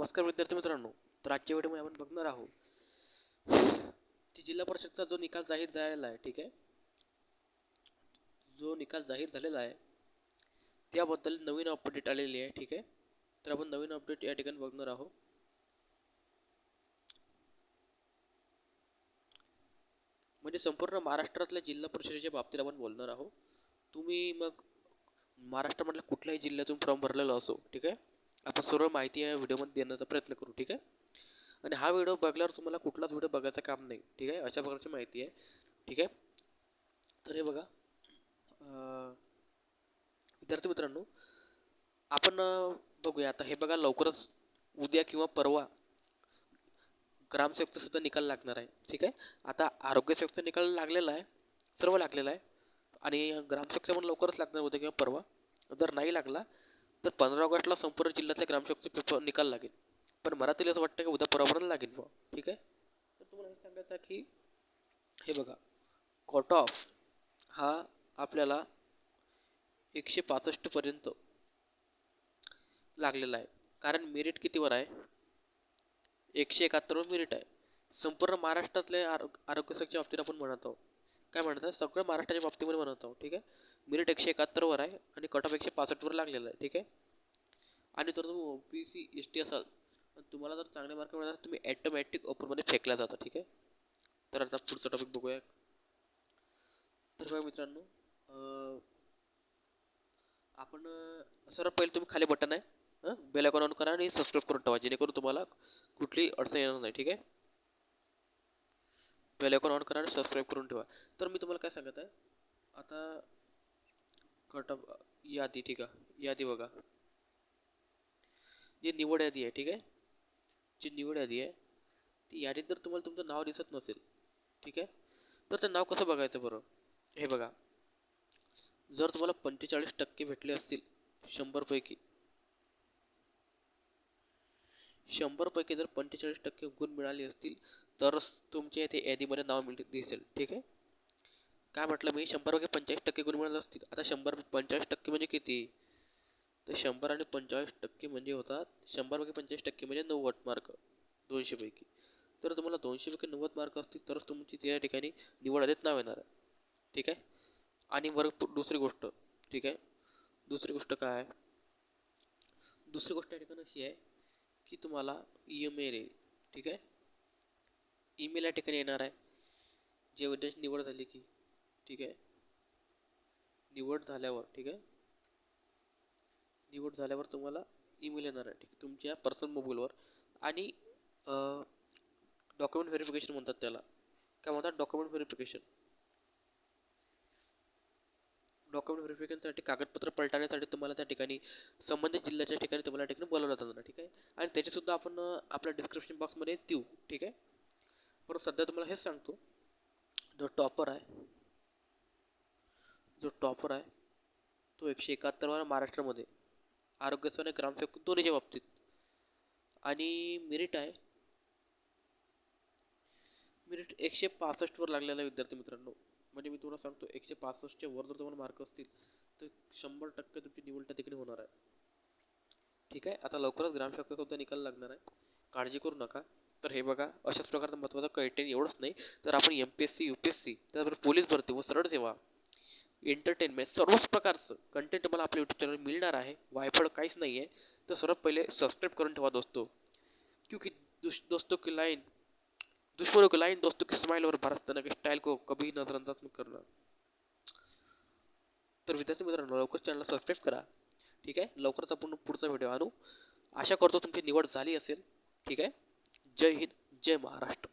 नमस्कार विद्यार्थी मित्रांनो तर आजच्या व्हिडिओमध्ये आपण बघणार आहोत. ती जिल्हा परिषदचा जो निकाल जाहीर झालेला आहे ठीक आहे? जो निकाल जाहीर झालेला आहे त्याबद्दल नवीन अपडेट आलेली आहे ठीक आहे? तर आपण नवीन अपडेट या ठिकाणी बघणार आहोत. म्हणजे संपूर्ण महाराष्ट्रातल्या जिल्हा परिषदेच्या बाबतीत आपण बोलणार आहोत. तुम्ही मग महाराष्ट्रामधल्या कुठल्याही जिल्ह्यातून फॉर्म भरलेला असो ठीक आहे? आपण सर्व माहिती या व्हिडिओमध्ये देण्याचा प्रयत्न करू ठीक आहे? आणि हा व्हिडिओ बघल्यावर तुम्हाला कुठलाच व्हिडिओ बघायचं काम नाही ठीक आहे? अशा प्रकारची माहिती आहे ठीक आहे? तर हे बघा विद्यार्थी मित्रांनो आपण बघूया. आता हे बघा लवकरच उद्या किंवा परवा ग्रामसेवकचा सुद्धा निकाल लागणार आहे ठीक आहे? आता आरोग्यसेवकचा निकाल लागलेला आहे सर्व लागलेला आहे. आणि ग्रामसेवकचा पण लवकरच लागणार उद्या किंवा परवा. जर नाही लागला तर पंधरा ऑगस्टला संपूर्ण जिल्ह्यातल्या ग्रामसेवकचे पेपर निकाल लागेल. पण मला तरी असं वाटतं की उद्या परवापर्यंत लागेल बुवा. ठीक आहे? तर तुम्हाला हे सांगायचं की हे बघा कॉट ऑफ हा आपल्याला एकशे पासष्टपर्यंत लागलेला आहे. कारण मेरिट कितीवर आहे? एकशे एकाहत्तरवर मेरिट आहे. संपूर्ण महाराष्ट्रातले आरोग्य आरोग्यसेवकच्या बाबतीत आपण म्हणत आहोत. काय म्हणत आहे सगळं महाराष्ट्राच्या बाबतीमध्ये म्हणत आहोत. ठीक आहे? मिनिट एकशे एकाहत्तरवर आहे आणि कट ऑफ एकशे पासष्टवर लागलेला आहे ठीक आहे? आणि जर तुम्ही O B C S T असाल तुम्हाला जर चांगले मार्क मिळाले तुम्ही ॲटोमॅटिक ओपनमध्ये फेकला जाता ठीक आहे? तर आता पुढचा टॉपिक बघूया तर बघा मित्रांनो आपण सर्वात पहिले तुम्ही खाली बटन आहे हां? बेल आयकॉन ऑन करा आणि सबस्क्राईब करून ठेवा जेणेकरून तुम्हाला कुठलीही अडचण येणार नाही ठीक आहे? बेल आयकॉन ऑन करा आणि सबस्क्राईब करून ठेवा. तर मी तुम्हाला काय सांगत आहे आता कट ऑफ यादी ठीक आहे. यादी बघा. जी निवड यादी आहे ठीक आहे? जी निवड यादी आहे ती यादीत जर तुम्हाला तुमचं नाव दिसत नसेल ठीक आहे? तर ते नाव कसं बघायचं बरं? हे बघा. जर तुम्हाला पंचेचाळीस टक्के भेटले असतील शंभरपैकी शंभरपैकी जर पंचेचाळीस टक्के गुण मिळाले असतील तरच तुमच्या इथे यादीमध्ये नाव मिळ दिसेल ठीक आहे? काय म्हटलं मी? शंभर वगैरे पंचेचाळीस टक्के गुण मिळत असतील. आता शंभर पंचेचाळीस टक्के म्हणजे किती? तर शंभर आणि पंचेचाळीस टक्के म्हणजे होतात शंभर वगैरे पंचेचाळीस टक्के म्हणजे नव्वद मार्क दोनशेपैकी तर तुम्हाला दोनशेपैकी नव्वद मार्क असतील तरच तुमची त्या ठिकाणी निवड आधीच नाव येणार आहे. ठीक आहे? आणि वर्ग दुसरी गोष्ट. ठीक आहे? दुसरी गोष्ट काय आहे? दुसरी गोष्ट या ठिकाणी अशी आहे की तुम्हाला ईमेल येईल. ठीक आहे? ईमेल या ठिकाणी येणार आहे. जे विद्यार्थी निवड झाली की. ठीक आहे. निवड झाल्यावर ठीक आहे. निवड झाल्यावर तुम्हाला ईमेल येणार आहे ठीक तुमच्या पर्सनल मोबाईलवर आणि डॉक्युमेंट व्हेरिफिकेशन म्हणतात त्याला. काय म्हणतात? डॉक्युमेंट व्हेरिफिकेशन डॉक्युमेंट व्हेरिफिकेशनसाठी कागदपत्र पलटवण्यासाठी तुम्हाला त्या ठिकाणी संबंधित जिल्ह्याच्या ठिकाणी तुम्हाला ठिकाणी बोलावलं जाणार ठीक आहे. आणि त्याचीसुद्धा आपण आपल्या डिस्क्रिप्शन बॉक्समध्ये देऊ ठीक आहे. परंतु सध्या तुम्हाला हेच सांगतो. जो टॉपर आहे टॉपर आहे. तो एकशे एकाहत्तरवा महाराष्ट्रामध्ये. आरोग्यसेवा आणि ग्रामसेवक दोन्हीच्या बाबतीत. आणि मेरिट आहे. मेरिट एकशे पासष्टवर लागलेला विद्यार्थी मित्रांनो. म्हणजे मी तुम्हाला सांगतो एकशे पासष्टच्या वर जर तुम्हाला मार्क असतील तर शंभर टक्के तुमची निवड त्या तिकडे होणार आहे. ठीक आहे? आता लवकरच ग्रामसेवकचा सुद्धा निकाल लागणार आहे. काळजी करू नका. तर हे बघा अशाच प्रकारचं महत्त्वाचं कंटेंट एवढंच नाही. तर आपण M P S C U P S C त्याचबरोबर पोलीस भरती व सरळ सेवा. एंटरटेनमेंट सर्वच प्रकारचं कंटेंट तुम्हाला आपल्या यूट्यूब चॅनल मिळणार आहे. वायफळ काहीच नाही आहे तर सर्वात पहिले सबस्क्राईब करून ठेवा दोस्तो. क्योंकि दुश दोस्तों की लाइन दुश्मनों की लाइन दोस्तों की स्माइल और भारत की स्टाईल को कभी नजरअंदाज मत करना तर विद्यार्थी मित्रांनो लवकर चॅनलला सबस्क्राईब करा. ठीक आहे? लवकरच आपण पुढचा व्हिडिओ आशा करतो तुमची ठीक आहे? जय हिंद, जय महाराष्ट्र.